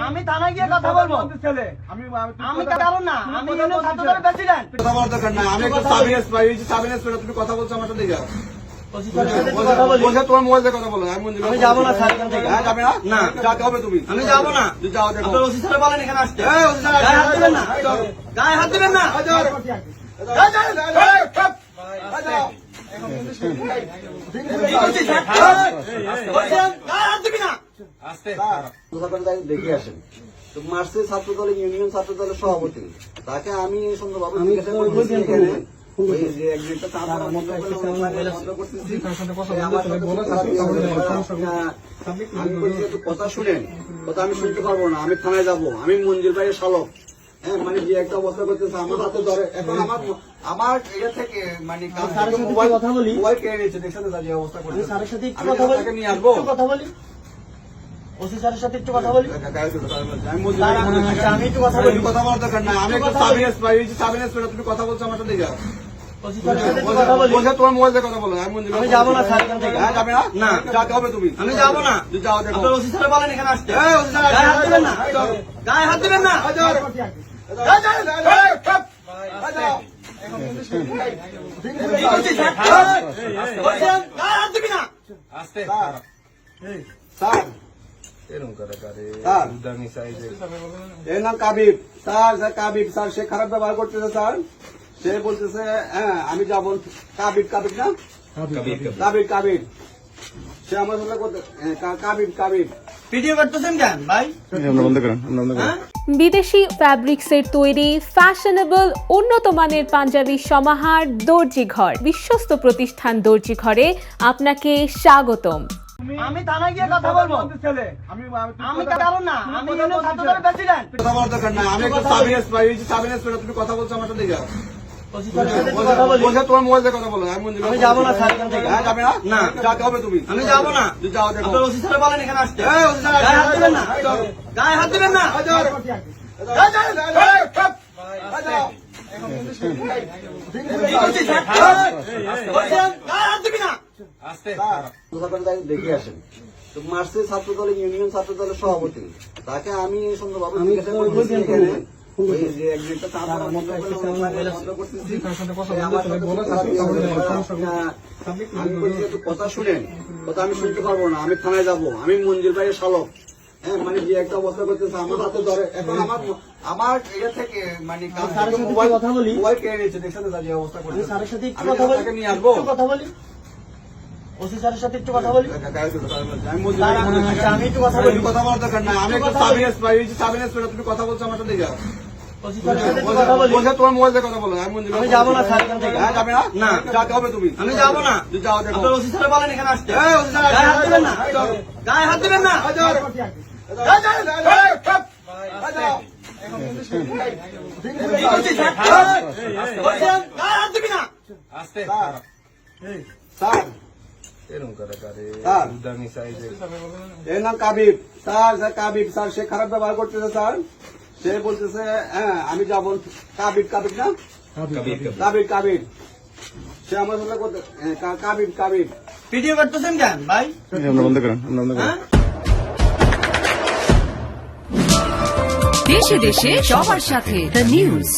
আমি থানায় গিয়ে কথা বলব। ছেলে। আমি আমি তো কারণ না আমি ইউনিয়ন ছাত্র দলের প্রেসিডেন্ট কথা বলার দরকার না আমি একটু সাবিনেস পাই এই সাবিনেস পেলে তুমি কথা বলছো আমার সাথে যা কথা বলি। বলছে তোমার কথা বলো আমি যাব না। হ্যাঁ যাবে না? হবে তুমি। আমি যাব না। যাও দেখো। ওসি স্যার বলেন এখানে আসতে। এই, ওসি গায়ে হাত দিবেন না। গায়ে হাত দিবেন না। যাও। দেখে আসেন। তো ছাত্র দলের ইউনিয়ন ছাত্র দলের সভাপতি তাকে আমি সুন্দরভাবে কথা শুনেন। কথা শুনতে পারব না আমি থানায় যাব। আমি মঞ্জুর ভাইয়ের শালক। হ্যাঁ মানে যে একটা অবস্থা করতেছে আমার হাতে ধরে। এখন আমার আমার ইয়ে থেকে মানে কথা বলি। মোবাইল কেড়ে নিয়েছে দেখছেন যে অবস্থা করতেছে। স্যারের সাথে কথা বলি। নিয়ে আসব? কথা বলি। ওসি স্যারের সাথে একটু কথা বলি? আমি স্যার, ভাই- আমি একটু কথা বলি। কথা বলার দরকার না আমি একটু কথা বলি। সাবিনেস পাই এই যে সাবিনেস পেলে তুমি কথা বলছো আমার সাথে যা ওসি স্যারের সাথে একটু কথা বলি। বলছে তোমার মোবাইল কথা বলো আমি যাব না স্যার এখান থেকে। হ্যাঁ যাবে না? না। তুমি। আমি যাব না। তুই যাও দেখো। ওসি স্যার বলেন এখানে আসতে। এই, ওসি স্যার, গায়ে হাত দিবেন না। গায়ে হাত দিবেন না। যাও। যাও, যাও। স্যার? এর নাম Kabib. Sir sir Kabib sir সে খারাপ ব্যবহার করতেছে স্যার। সে বলতেছে হ্যাঁ আমি যাব। কাবিব কাবিব না? কাবিব কাবিব। সে আমার সাথে কথা- কা- কাবিব কাবিব। ভিডিও করতেছেন কেন ভাই? বিদেশি ফ্যাব্রিক্সের তৈরি ফ্যাশনেবল উন্নত মানের পাঞ্জাবি সমাহার দর্জি ঘর বিশ্বস্ত প্রতিষ্ঠান দর্জি ঘরে আপনাকে স্বাগতম। আমি থানায় গিয়ে কথা বলব। ছেলে। আমি আমি কারণ না আমি ইউনিয়ন ছাত্র দলের প্রেসিডেন্ট কথা বলার দরকার না। আমি একটু সাবিনেস পাই এই সাবিনেস পেলে তুমি কথা বলছো আমার সাথে যা ওসি স্যারের সাথে একটু কথা বলি। বলছে তোমার মোবাইল দিয়ে কথা বলো আমি যাব না স্যার এখান থেকে। হ্যাঁ যাবে না? না। যাতে তুমি। আমি যাব না। যাও দেখো। ওসি স্যার বলেন এখানে আসতে। স্যার, গায়ে হাত দিবেন না। গায়ে হাত দিবেন না। যাও। দেখে আসেন। তো ছাত্র দলের ইউনিয়ন ছাত্র দলের সভাপতি। তাকে আমি সুন্দরভাবে কথা শুনেন। কথা আমি শুনতে পারব না আমি থানায় যাব। আমি মঞ্জুর ভাইয়ের শালক। হ্যাঁ মানে যে একটা অবস্থা করতেছে আমার হাতে ধরে। এখন আমার আমার ইয়ে থেকে মানে মোবাইল কথা বলি। মোবাইল কেড়ে নিয়েছে দেখছেন যে অবস্থা আমি সাথে কথা বলি। নিয়ে আসব। কথা বলি। ওসি স্যারের সাথে একটু কথা বলি? আমি একটু কথা বলি। কথা বলার দরকার না আমি একটু সাবিনেস পাই এই যে সাবিনেস পেলে তুমি কথা বলছো আমার সাথে যা ওসি স্যারের সাথে একটু কথা বলি। বলছে তোমার মোবাইল কথা বলো। আমি যাব না স্যার এখান থেকে। হ্যাঁ যাবে না? না। তুমি। আমি যাব না। যাও দেখো। ওসি স্যার বলেন এখানে আসতে। এই, ওসি স্যার, গায়ে হাত দিবেন না। গায়ে হাত না। যাও। যাও, যাও। স্যার? এর নাম Kabib. Sir sir Kabib sir সে খারাপ ব্যবহার করতেছে স্যার। সে বলতেছে হ্যাঁ আমি যাব। কাবিব কাবিব না? কাবিব কাবিব। সে আমার সাথে হ্যাঁ, কাবিব কাবিব। ভিডিও করতেছেন কেন ভাই? হ্যাঁ দেশে দেশে সবার সাথে দ্য নিউজ